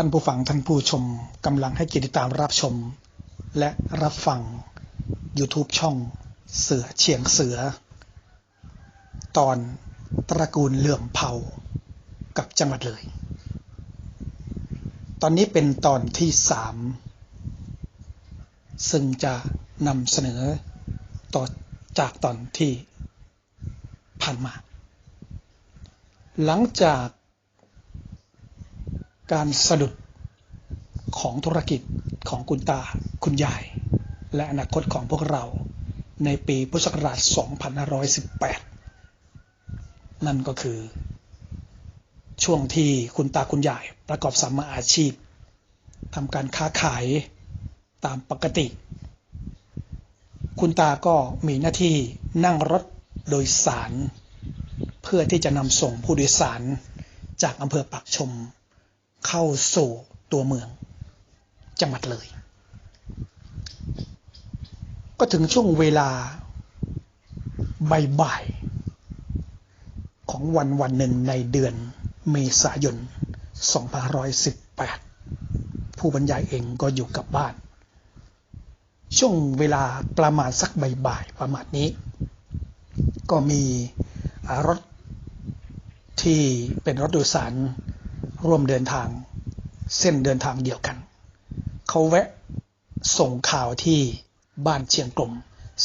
ท่านผู้ฟังท่านผู้ชมกำลังให้เกียรติตามรับชม และรับฟัง YouTube ช่องเสือเฉียงเสือ ตอนตระกูลเหลื่อมเผากับจังหวัดเลย ตอนนี้เป็นตอนที่สามซึ่งจะนำเสนอต่อจากตอนที่ผ่านมา หลังจาก การสะดุดของธุรกิจของคุณตาคุณยาย และอนาคตของพวกเราในปีพุทธศักราช 2518 นั่นก็คือ ช่วงที่คุณตาคุณยายประกอบสัมมาอาชีพทำการค้าขายตามปกติ คุณตาก็มีหน้าที่นั่งรถโดยสาร เพื่อที่จะนำส่งผู้โดยสารจากอำเภอปากชม เข้าสู่ตัวเมืองจังหวัดเลย ก็ถึงช่วงเวลาบ่ายๆของวันวันหนึ่งในเดือนเมษายน 2518 ผู้บรรยายเองก็อยู่กับบ้าน ช่วงเวลาประมาณสักบ่ายๆประมาณนี้ ก็มีรถที่เป็นรถโดยสาร ร่วมเดินทางเส้นเดินทางเดียวกัน เขาแวะส่งข่าวที่บ้านเชียงกลม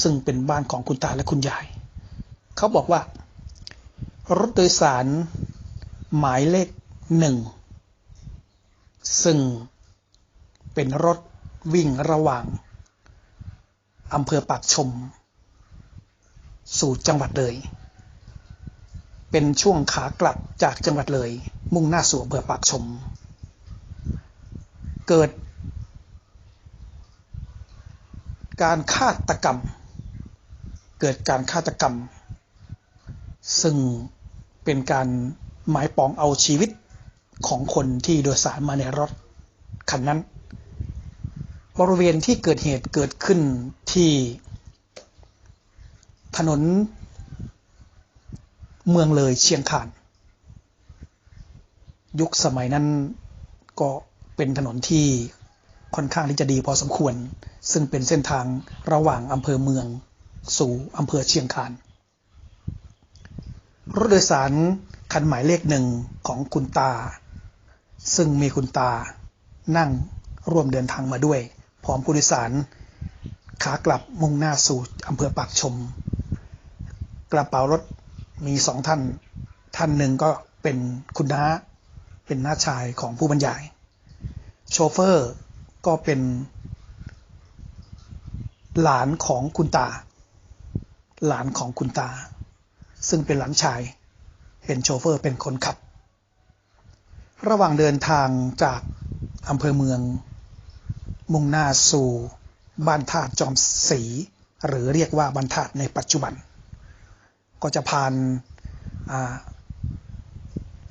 ซึ่งเป็นบ้านของคุณตาและคุณยาย เขาบอกว่า รถโดยสารหมายเลขหนึ่ง ซึ่งเป็นรถวิ่งระหว่างอำเภอปากชม สู่จังหวัดเลย เป็นช่วงขากลับจากจังหวัดเลย มุ่งหน้าสู่อำเภอปากชม เกิด การฆาตกรรม เกิดการฆาตกรรม ซึ่งเป็นการหมายปองเอาชีวิตของคนที่โดยสารมาในรถคันนั้น บริเวณที่เกิดเหตุเกิดขึ้นที่ถนน เมืองเลยเชียงคาน ยุคสมัยนั้นก็เป็นถนนที่ค่อนข้างที่จะดีพอสมควร ซึ่งเป็นเส้นทางระหว่างอำเภอเมืองสู่อำเภอเชียงคานรถโดยสารคันหมายเลขหนึ่งของคุณตา ซึ่งมีคุณตานั่งร่วมเดินทางมาด้วย พร้อมผู้โดยสาร ขากลับมุ่งหน้าสู่อำเภอปากชม กระเป๋ารถ มีสองท่าน ท่านหนึ่งก็เป็นคุณน้า เป็นน้าชายของผู้บรรยาย โชเฟอร์ก็เป็น หลานของคุณตา หลานของคุณตา ซึ่งเป็นหลานชายเป็นโชเฟอร์เป็นคนขับ ระหว่างเดินทางจากอำเภอเมือง มุ่งหน้าสู่บ้านธาตุจอมศรีหรือเรียกว่าบ้านธาตุในปัจจุบัน ก็จะผ่าน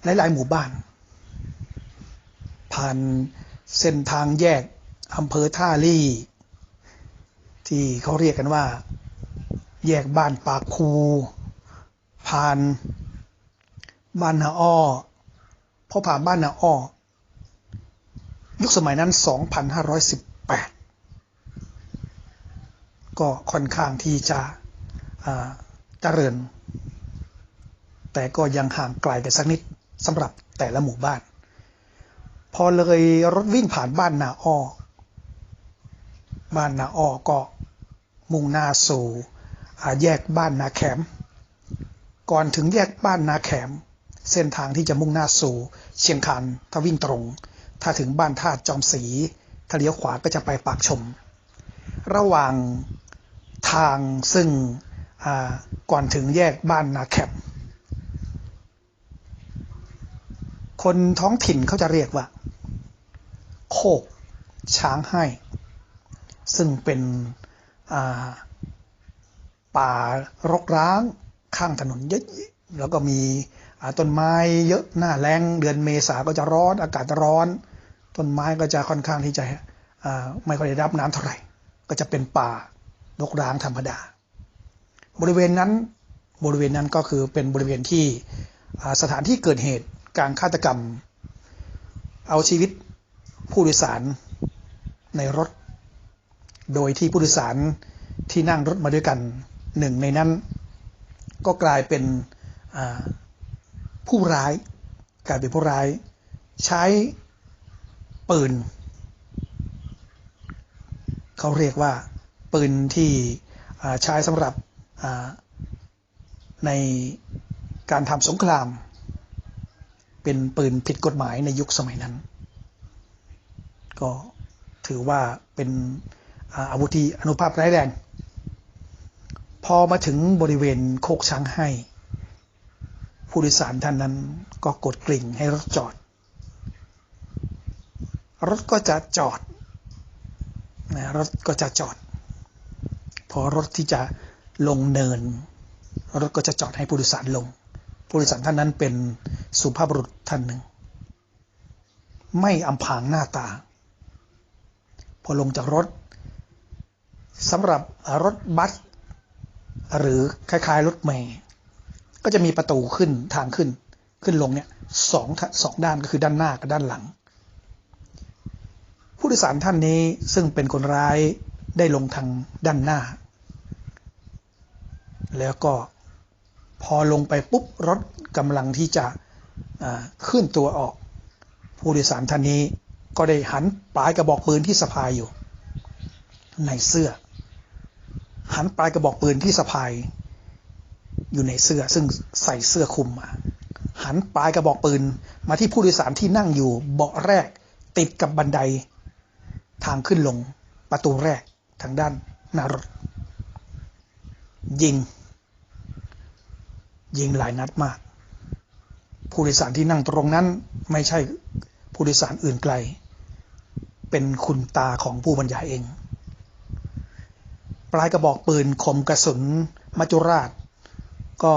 หลายๆหมู่บ้าน ผ่านเส้นทางแยกอำเภอท่าลี่ ที่เขาเรียกกันว่า แยกบ้านปากคู ผ่านบ้านนาอ้อพอผ่านบ้านนาอ้อยุคสมัยนั้น 2518 ก็ค่อนข้างที่จะเจริญ แต่ก็ยังห่างไกลกันสักนิดสำหรับแต่ละหมู่บ้าน พอเลยรถวิ่งผ่านบ้านนาอ้อบ้านนาอ้อก็มุ่งหน้าสู่แยกบ้านนาแขม ก่อนถึงแยกบ้านนาแขม เส้นทางที่จะมุ่งหน้าสู่เชียงคานถ้าวิ่งตรง ถ้าถึงบ้านท่าจอมศรีถ้าเลี้ยวขวาก็จะไปปากชม ระหว่างทางซึ่งก่อนถึงแยกบ้านนาแคม คนท้องถิ่นเขาจะเรียกว่า โคก ช้างให้ ซึ่งเป็นป่ารกร้างข้างถนนเยอะแล้วก็มีต้นไม้เยอะหน้าแรงเดือนเมษาก็จะร้อนอากาศร้อน ต้นไม้ก็จะค่อนข้างที่จะไม่ค่อยได้รับน้ำเท่าไหร่ ก็จะเป็นป่ารกร้างธรรมดา บริเวณนั้นบริเวณนั้นก็คือเป็นบริเวณที่สถานที่เกิดเหตุ การฆาตกรรม เอาชีวิตผู้โดยสารในรถ โดยที่ผู้โดยสารที่นั่งรถมาด้วยกันหนึ่งในนั้น ก็กลายเป็นผู้ร้ายกลายเป็นผู้ร้าย ใช้ปืน เขาเรียกว่าปืนที่ใช้สำหรับในการทำสงคราม เป็นปืนผิดกฎหมายในยุคสมัยนั้น ก็ถือว่าเป็นอาวุธที่อนุภาพร้ายแรง พอมาถึงบริเวณโคกช้างให้ ผู้โดยสารท่านนั้นก็กดกลิ่งให้รถจอด รถก็จะจอดนะรถก็จะจอด พอรถที่จะลงเนิน รถก็จะจอดให้ผู้โดยสารลง ผู้โดยสารท่านนั้นเป็น สุภาพบุรุษท่านหนึ่ง ไม่อำพางหน้าตา พอลงจากรถสำหรับรถบัส หรือคล้ายๆ รถเมย์ก็จะมีประตูขึ้นทางขึ้น ขึ้นลงเนี่ยสองสองด้านก็คือด้านหน้ากับด้านหลัง ผู้โดยสารท่านนี้ซึ่งเป็นคนร้ายได้ลงทางด้านหน้า แล้วก็พอลงไปปุ๊บรถกำลังที่จะ ขึ้นตัวออก ผู้โดยสารท่านนี้ก็ได้หันปลายกระบอกปืนที่สะพายอยู่ ในเสื้อ หันปลายกระบอกปืนที่สะพายอยู่ในเสื้อซึ่งใส่เสื้อคลุมมาหันปลายกระบอกปืนมาที่ผู้โดยสารที่นั่งอยู่เบาะแรกติดกับบันได ทางขึ้นลงประตูแรกทางด้านหน้ารถ ยิง ยิงหลายนัดมาก ผู้โดยสารที่นั่งตรงนั้น ไม่ใช่ผู้โดยสารอื่นไกล เป็นคุณตาของผู้บรรยายเอง ปลายกระบอกปืนคมกระสุนมัจจุราช ก็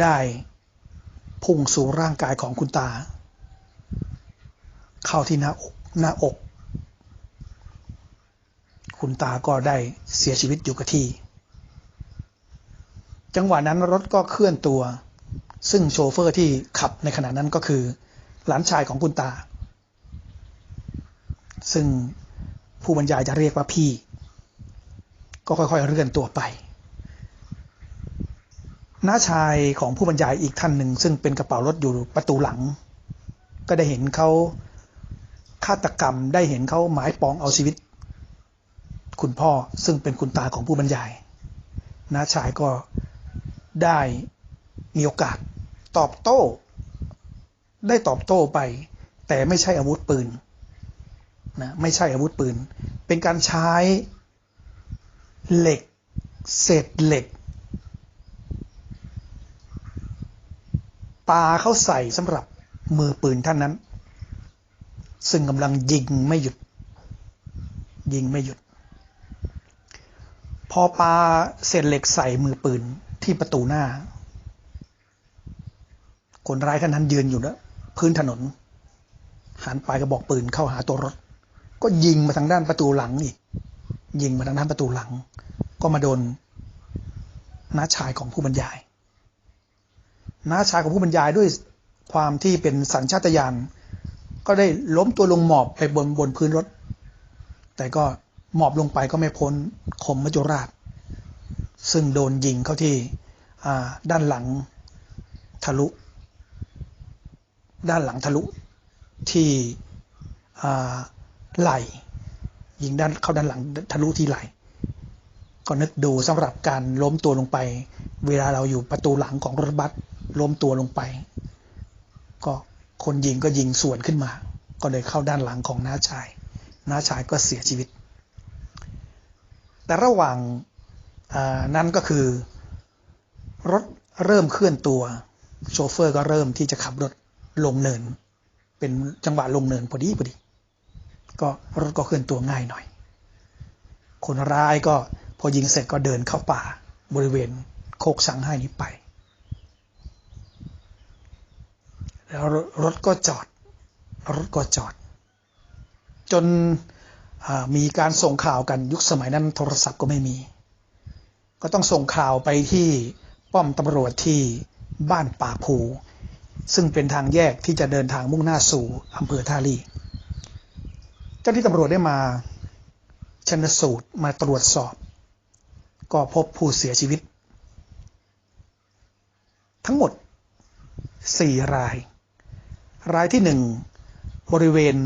ได้พุ่งสู่ร่างกายของคุณตา เข้าที่หน้าอกหน้าอก คุณตาก็ได้เสียชีวิตอยู่กับที่ จังหวะนั้นรถก็เคลื่อนตัว ซึ่งโชเฟอร์ที่ขับในขณะนั้นก็คือ หลานชายของคุณตา ซึ่งผู้บรรยายจะเรียกว่าพี่ ก็ค่อยๆเลื่อนตัวไปน้าชายของผู้บรรยายอีกท่านหนึ่ง ซึ่งเป็นกระเป๋ารถอยู่ประตูหลัง ก็ได้เห็นเขาฆาตกรรมได้เห็นเขาหมายปองเอาชีวิต คุณพ่อซึ่งเป็นคุณตาของผู้บรรยายน้าชายก็ได้ มีโอกาส ตอบโต้ ได้ตอบโต้ไป แต่ไม่ใช่อาวุธปืนนะไม่ใช่อาวุธปืน เป็นการใช้เหล็ก เศษเหล็กปาเข้าใส่สำหรับมือปืนท่านนั้น ซึ่งกำลังยิงไม่หยุด ยิงไม่หยุด พอปาเศษเหล็กใส่มือปืนที่ประตูหน้า คนร้ายท่านนั้นยืนอยู่นะพื้นถนน หันปลายกระบอกปืนเข้าหาตัวรถ ก็ยิงมาทางด้านประตูหลังอีกยิงมาทางด้านประตูหลัง ก็มาโดนน้าชายของผู้บรรยายน้าชายของผู้บรรยายด้วยความที่เป็นสัญชาตญาณก็ได้ล้มตัวลงหมอบไปบนบนพื้นรถ แต่ก็หมอบลงไปก็ไม่พ้นคมมจุราช ซึ่งโดนยิงเข้าที่ด้านหลังทะลุ ด้านหลังทะลุที่ไหลยิงด้านเข้าด้านหลังทะลุที่ไหลก็นึกดูสำหรับการล้มตัวลงไป เวลาเราอยู่ประตูหลังของรถบัสล้มตัวลงไป ก็คนยิงก็ยิงสวนขึ้นมา ก็เลยเข้าด้านหลังของน้าชายน้าชายก็เสียชีวิต แต่ระหว่างนั้นก็คือ รถเริ่มเคลื่อนตัว โชเฟอร์ก็เริ่มที่จะขับรถ ลงเนิน เป็นจังหวะลงเนินพอดีพอดี ก็รถก็เคลื่อนตัวง่ายหน่อย คนร้ายก็พอยิงเสร็จก็เดินเข้าป่าบริเวณโคกสังให้นี้ไป แล้วรถก็จอด รถก็จอด จนมีการส่งข่าวกันยุคสมัยนั้นโทรศัพท์ก็ไม่มี ก็ต้องส่งข่าวไปที่ป้อมตำรวจที่บ้านป่าภู ซึ่งเป็นทางแยกที่จะเดินทางมุ่งหน้าสู่อำเภอท่าลี่จ้าที่ตำรวจได้มาชนสูตรมาตรวจสอบ ก็พบผู้เสียชีวิต ทั้งหมด 4 ราย รายที่หนึ่งบริเวณ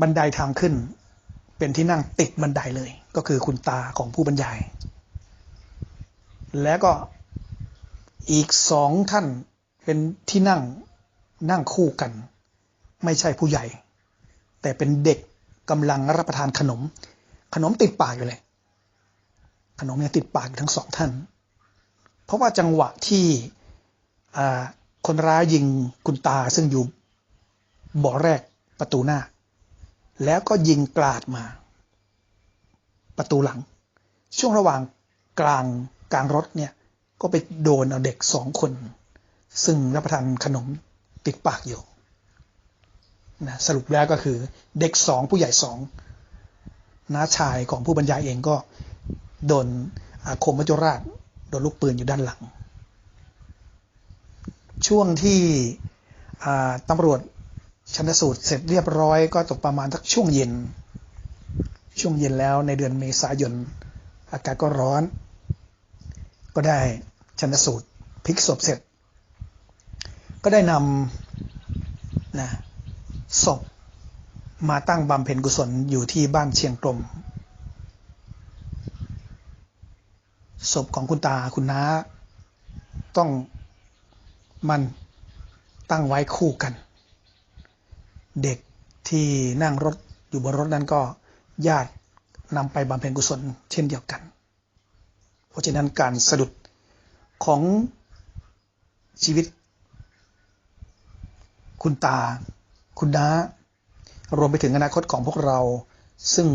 บันไดทางขึ้น เป็นที่นั่งติดบันไดเลย ก็คือคุณตาของผู้บรรยาย แล้วก็ อีกสองท่านเป็นที่นั่งนั่งคู่กัน ไม่ใช่ผู้ใหญ่ แต่เป็นเด็กกำลังรับประทานขนม ขนมติดปากอยู่เลย ขนมเนี่ยติดปากทั้งสองท่าน เพราะว่าจังหวะที่คนร้ายยิงคุณตาซึ่งอยู่บ่อแรกประตูหน้า แล้วก็ยิงกราดมา ประตูหลัง ช่วงระหว่างกลางกลางรถเนี่ย ก็ไปโดนเอาเด็กสองคน ซึ่งรับประทานขนมติดปากอยู่นะสรุปแล้วก็คือเด็กสองผู้ใหญ่สองน้าชายของผู้บรรยายเองก็โดนอาคมมัจจุราชโดนลูกปืนอยู่ด้านหลัง ช่วงที่ตำรวจชันสูตรเสร็จเรียบร้อยก็ตกประมาณทักช่วงเย็น ช่วงเย็นแล้วในเดือนเมษายน อากาศก็ร้อน ก็ได้ชันสูตรพลิกศพเสร็จ ก็ได้นำนะศพมาตั้งบำเพ็ญกุศลอยู่ที่บ้านเชียงกลมศพของคุณตาคุณน้า ต้องมันตั้งไว้คู่กัน เด็กที่นั่งรถอยู่บนรถนั้นก็ญาตินำไปบำเพ็ญกุศลเช่นเดียวกัน ราะฉะนั้นการสะดุดของชีวิต คุณตา คุณน้า รวมไปถึงอนาคตของพวกเรา ซึ่ง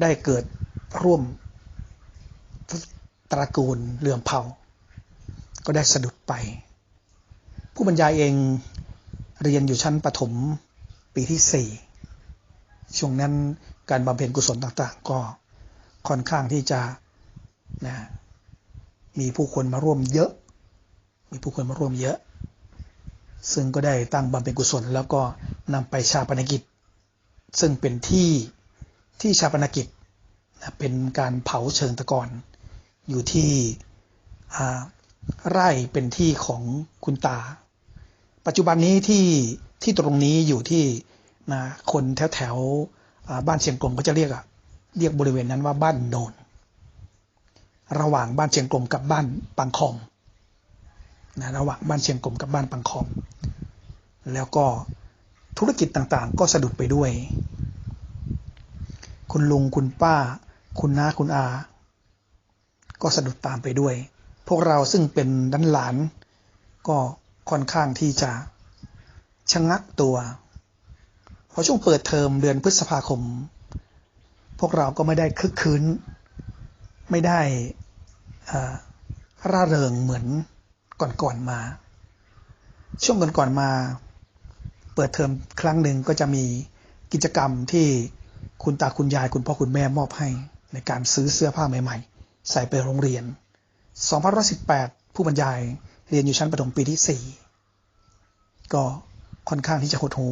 ได้เกิดร่วมตระกูลเหลื่อมเผ่าก็ได้สะดุดไป ผู้บรรยายเองเรียนอยู่ชั้นประถมปีที่ 4 ช่วงนั้นการบำเพ็ญกุศลต่างๆ ก็ค่อนข้างที่จะ นะมีผู้คนมาร่วมเยอะ มีผู้คนมาร่วมเยอะ ซึ่งก็ได้ตั้งบำเพ็ญกุศล แล้วก็นำไปชาปนกิจ ซึ่งเป็นที่ที่ชาปนกิจเป็นการเผาเชิงตะกอนอยู่ที่ไร่เป็นที่ของคุณตา ปัจจุบันนี้ที่ที่ตรงนี้อยู่ที่นะคนแถวแถวบ้านเชียงกลมก็จะเรียกอะเรียกบริเวณนั้นว่าบ้านโนน ระหว่างบ้านเชียงกลมกับบ้านปังคอมนะระหว่างบ้านเชียงกลมกับบ้านปังคอม แล้วก็ธุรกิจต่างๆ ก็สะดุดไปด้วย คุณลุงคุณป้า คุณน้าคุณอา ก็สะดุดตามไปด้วย พวกเราซึ่งเป็นดันหลาน ก็ค่อนข้างที่จะชะงักตัวพอช่วงเปิดเทอมเดือนพฤษภาคม พวกเราก็ไม่ได้คึกคืน ไม่ได้ร่าเริงเหมือนก่อนๆมา ช่วงก่อนๆมา เปิดเทอมครั้งหนึ่งก็จะมีกิจกรรมที่คุณตาคุณยายคุณพ่อคุณแม่มอบให้ ในการซื้อเสื้อผ้าใหม่ๆ ใส่ไปโรงเรียน2018 ผู้บรรยายเรียนอยู่ชั้นประถมปีที่ 4 ก็ค่อนข้างที่จะหดหู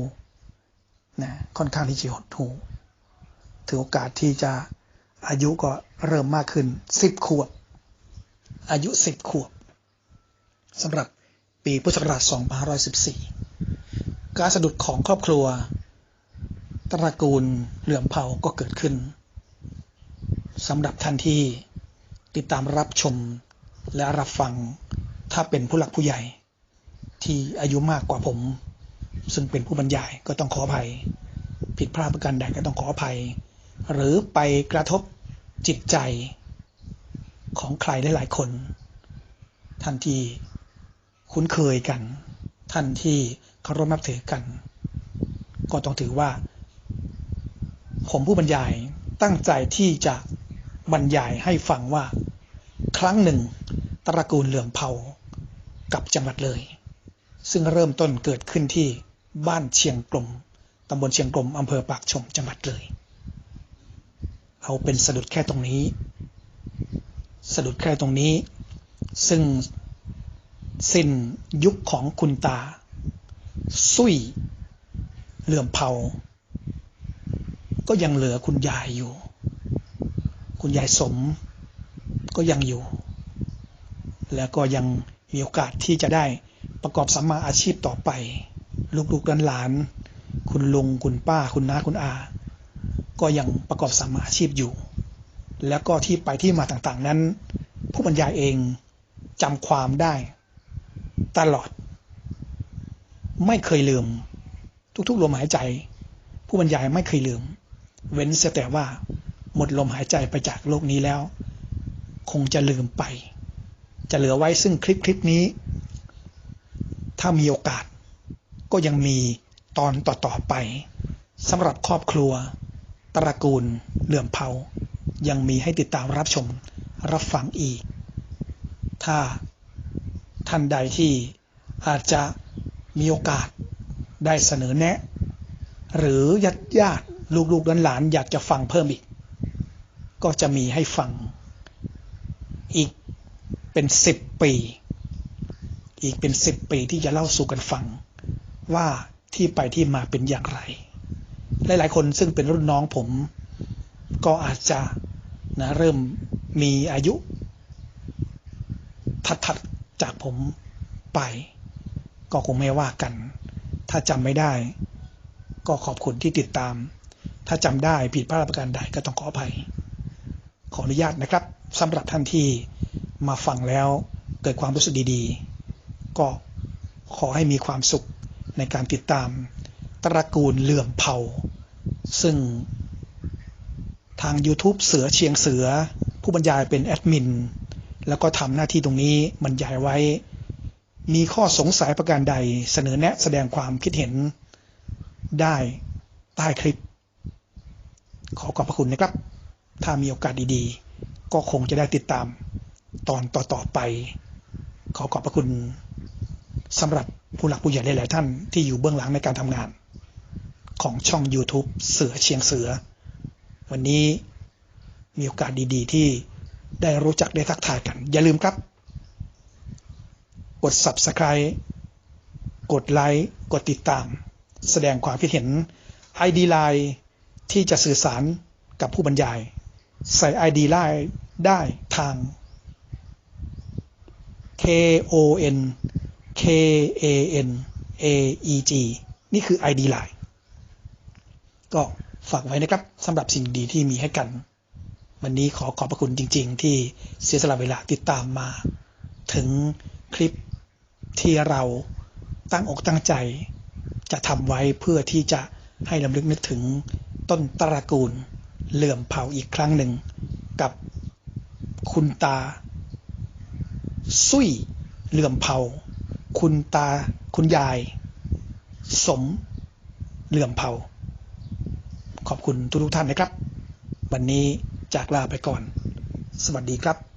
นะค่อนข้างที่จะหดหูถือโอกาสที่จะ อายุก็เริ่มมากขึ้น10ขวบ อายุ10ขวบสำหรับปีพุทธศักราช2514 การสะดุดของครอบครัว ตระกูลเหลื่อมเผาก็เกิดขึ้นสำหรับท่านที่ติดตามรับชมและรับฟังถ้าเป็นผู้หลักผู้ใหญ่ ที่อายุมากกว่าผม ซึ่งเป็นผู้บรรยายก็ต้องขออภัย ผิดพลาดประการใดก็ต้องขออภัย หรือไปกระทบ จิตใจของใครหลาย ๆ คน ท่านที่คุ้นเคยกัน ท่านที่เคารพนับถือกัน ก็ต้องถือว่า ผมผู้บรรยายตั้งใจที่จะบรรยายให้ฟังว่า ครั้งหนึ่ง ตระกูลเหลื่อมเผากับจังหวัดเลย ซึ่งเริ่มต้นเกิดขึ้นที่บ้านเชียงกลมตำบลเชียงกลมอำเภอปากชมจังหวัดเลย เอาเป็นสะดุดแค่ตรงนี้ สะดุดแค่ตรงนี้ ซึ่งสิ้นยุคของคุณตา ซุยเหลื่อมเผา ก็ยังเหลือคุณยายอยู่ คุณยายสมก็ยังอยู่ แล้วก็ยังมีโอกาสที่จะได้ประกอบสัมมาอาชีพต่อไป ลูกๆหลานๆคุณลุง คุณป้า คุณน้า คุณอา ก็ยังประกอบสัมมาอาชีพอยู่ แล้วก็ที่ไปที่มาต่างๆนั้น ผู้บรรยายเองจำความได้ ตลอด ไม่เคยลืม ทุกๆลมหายใจ ผู้บรรยายไม่เคยลืม เว้นเสียแต่ว่า หมดลมหายใจไปจากโลกนี้แล้ว คงจะลืมไป จะเหลือไว้ซึ่งคลิปคลิปนี้ ถ้ามีโอกาส ก็ยังมีตอนต่อๆไปสำหรับครอบครัว ตระกูลเหลื่อมเผายังมีให้ติดตามรับชม รับฟังอีก ถ้าท่านใดที่อาจจะมีโอกาสได้เสนอแนะ หรือญาติญาติลูกๆหลานๆอยากจะฟังเพิ่มอีก ก็จะมีให้ฟัง อีกเป็นสิบปี อีกเป็นสิบปีที่จะเล่าสู่กันฟัง ว่าที่ไปที่มาเป็นอย่างไร หลายๆคนซึ่งเป็นรุ่นน้องผมก็อาจจะนะเริ่มมีอายุ ถัดๆจากผมไป ก็คงไม่ว่ากัน ถ้าจำไม่ได้ ก็ขอบคุณที่ติดตาม ถ้าจำได้ผิดพลาดประการใดก็ต้องขออภัย ขออนุญาตนะครับสำหรับท่านที่มาฟังแล้วเกิดความรู้สึกดีๆ ก็ขอให้มีความสุขในการติดตามตระกูลเหลื่อมเผา ซึ่งทาง YouTube เสือเชียงเสือ ผู้บรรยายเป็นแอดมินแล้วก็ทำหน้าที่ตรงนี้บรรยายไว้ มีข้อสงสัยประการใดเสนอแนะแสดงความคิดเห็นได้ใต้คลิป ขอขอบพระคุณนะครับ ถ้ามีโอกาสดีๆ ก็คงจะได้ติดตามตอนต่อๆไป ขอขอบพระคุณสำหรับผู้หลักผู้ใหญ่หลายๆท่านที่อยู่เบื้องหลังในการทำงาน ของช่อง YouTube เสือเชียงเสือ วันนี้มีโอกาสดีๆ ที่ได้รู้จักได้ทักทายกัน อย่าลืมครับ กด Subscribe กดไลค์กดติดตาม แสดงความคิดเห็น ID Line ที่จะสื่อสารกับผู้บรรยาย ใส่ ID Line ได้ทาง K O N K A N A E G นี่คือ ID Line ก็ฝากไว้นะครับสำหรับสิ่งดีที่มีให้กัน วันนี้ขอขอบพระคุณจริง ๆ ที่เสียสละเวลาติดตามมา ถึงคลิปที่เราตั้งอกตั้งใจ จะทำไว้เพื่อที่จะให้ลำลึกนึกถึงต้นตระกูลเหลื่อมเผาอีกครั้งหนึ่ง กับคุณตาสุยเหลื่อมเผา คุณตาคุณยาย สมเหลื่อมเผา คุณทุกท่านนะครับ วันนี้จากลาไปก่อน สวัสดีครับ